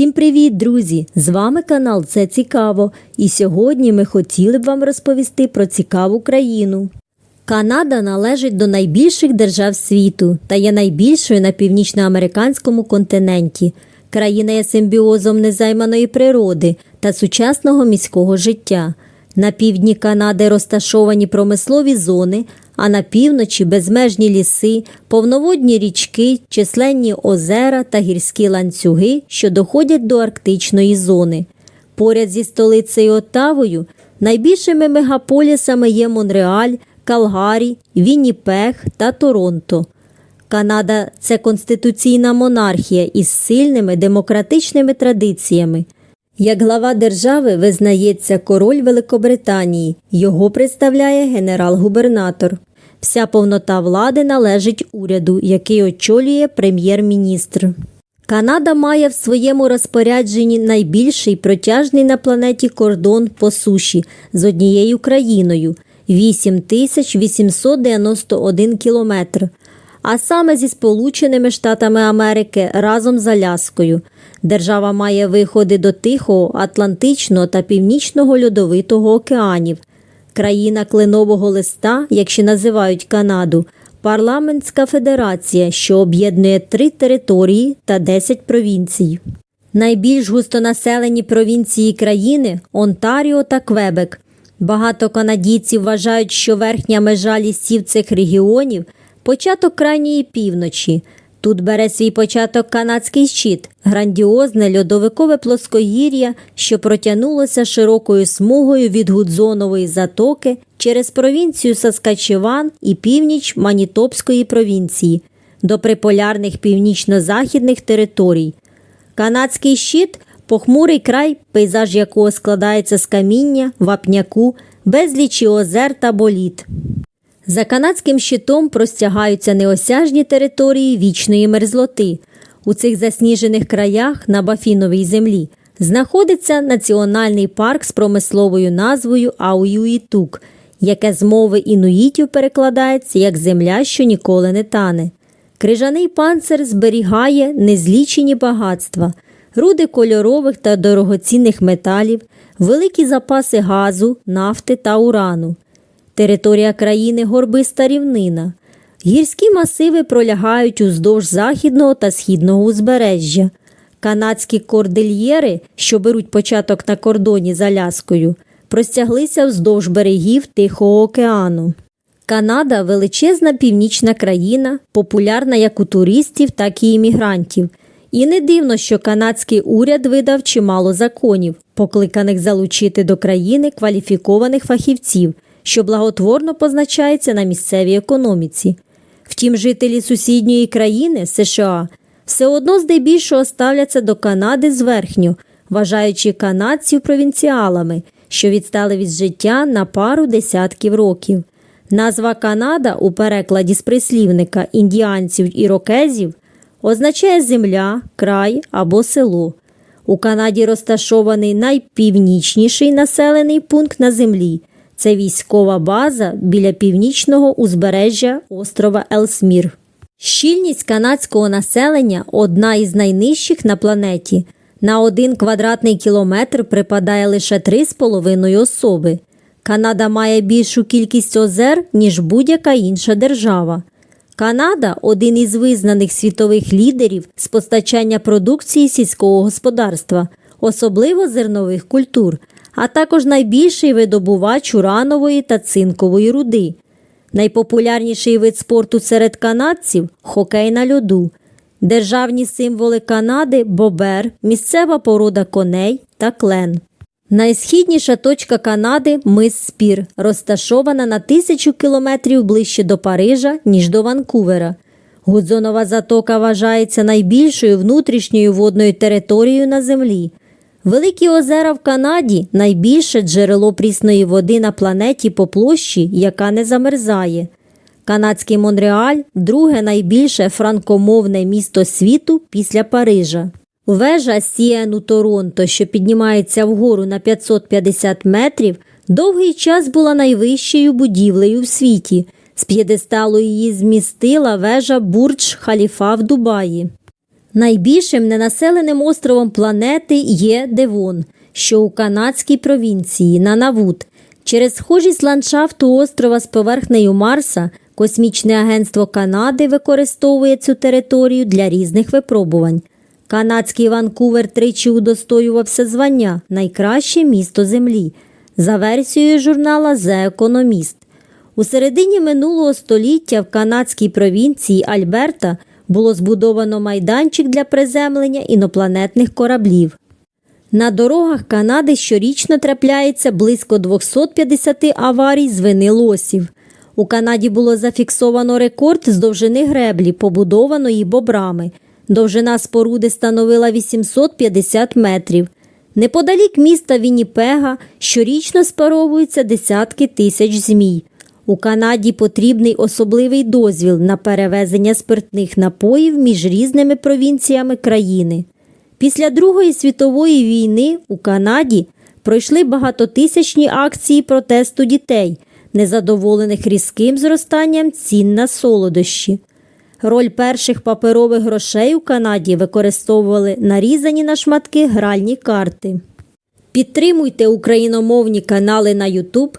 Всім привіт, друзі! З вами канал Це Цікаво. І сьогодні ми хотіли б вам розповісти про цікаву країну. Канада належить до найбільших держав світу та є найбільшою на північноамериканському континенті. Країна є симбіозом незайманої природи та сучасного міського життя. На півдні Канади розташовані промислові зони, а на півночі безмежні ліси, повноводні річки, численні озера та гірські ланцюги, що доходять до арктичної зони. Поряд зі столицею Оттавою найбільшими мегаполісами є Монреаль, Калгарі, Вінніпег та Торонто. Канада це конституційна монархія із сильними демократичними традиціями. Як глава держави визнається король Великобританії, його представляє генерал-губернатор. Вся повнота влади належить уряду, який очолює прем'єр-міністр. Канада має в своєму розпорядженні найбільший протяжний на планеті кордон по суші з однією країною 8891 кілометр, а саме зі Сполученими Штатами Америки разом з Аляскою. Держава має виходи до Тихого, Атлантичного та Північного льодовитого океанів. Країна кленового листа, як ще називають Канаду, парламентська федерація, що об'єднує три території та 10 провінцій. Найбільш густонаселені провінції країни Онтаріо та Квебек. Багато канадійців вважають, що верхня межа лісів цих регіонів початок крайньої півночі. Тут бере свій початок канадський щит, грандіозне льодовикове плоскогір'я, що протягнулося широкою смугою від Гудзонової затоки через провінцію Саскачеван і північ Манітопської провінції до приполярних північно-західних територій. Канадський щит похмурий край, пейзаж якого складається з каміння, вапняку, безлічі озер та боліт. За канадським щитом простягаються неосяжні території вічної мерзлоти. У цих засніжених краях на Бафіновій землі знаходиться національний парк з промисловою назвою Ауюїтук, яке з мови інуїтів перекладається як земля, що ніколи не тане. Крижаний панцир зберігає незлічені багатства, руди кольорових та дорогоцінних металів, великі запаси газу, нафти та урану. Територія країни горбиста рівнина. Гірські масиви пролягають уздовж західного та східного узбережжя. Канадські кордильєри, що беруть початок на кордоні з Аляскою, простяглися вздовж берегів Тихого океану. Канада величезна північна країна, популярна як у туристів, так і іммігрантів. І не дивно, що канадський уряд видав чимало законів, покликаних залучити до країни кваліфікованих фахівців, що благотворно позначається на місцевій економіці. Втім, жителі сусідньої країни США все одно здебільшого ставляться до Канади зверхньо, вважаючи канадців провінціалами, що відстали від життя на пару десятків років. Назва Канада у перекладі з прислівника індіанців і рокезів означає земля, край або село. У Канаді розташований найпівнічніший населений пункт на землі. Це військова база біля північного узбережжя острова Елсмір. Щільність канадського населення одна із найнижчих на планеті. На один квадратний кілометр припадає лише 3,5 особи. Канада має більшу кількість озер, ніж будь-яка інша держава. Канада один із визнаних світових лідерів з постачання продукції сільського господарства, особливо зернових культур, а також найбільший видобувач уранової та цинкової руди. Найпопулярніший вид спорту серед канадців хокей на льоду. Державні символи Канади бобер, місцева порода коней та клен. Найсхідніша точка Канади мис Спір, розташована на тисячу кілометрів ближче до Парижа, ніж до Ванкувера. Гудзонова затока вважається найбільшою внутрішньою водною територією на землі. Великі озера в Канаді найбільше джерело прісної води на планеті по площі, яка не замерзає. Канадський Монреаль друге найбільше франкомовне місто світу після Парижа. Вежа Сіену Торонто, що піднімається вгору на 550 метрів, довгий час була найвищою будівлею в світі. З п'єдесталу її змістила вежа Бурдж Халіфа в Дубаї. Найбільшим ненаселеним островом планети є Девон, що у канадській провінції Нанавут. Через схожість ландшафту острова з поверхнею Марса Космічне агентство Канади використовує цю територію для різних випробувань. Канадський Ванкувер тричі удостоювався звання Найкраще місто Землі за версією журнала The Economist. У середині минулого століття в канадській провінції Альберта було збудовано майданчик для приземлення інопланетних кораблів. На дорогах Канади щорічно трапляється близько 250 аварій з вини лосів. У Канаді було зафіксовано рекорд з довжини греблі, побудованої бобрами. Довжина споруди становила 850 метрів. Неподалік міста Вінніпега щорічно спаровуються десятки тисяч змій. У Канаді потрібний особливий дозвіл на перевезення спиртних напоїв між різними провінціями країни. Після Другої світової війни у Канаді пройшли багатотисячні акції протесту дітей, незадоволених різким зростанням цін на солодощі. Роль перших паперових грошей у Канаді використовували нарізані на шматки гральні карти. Підтримуйте україномовні канали на YouTube,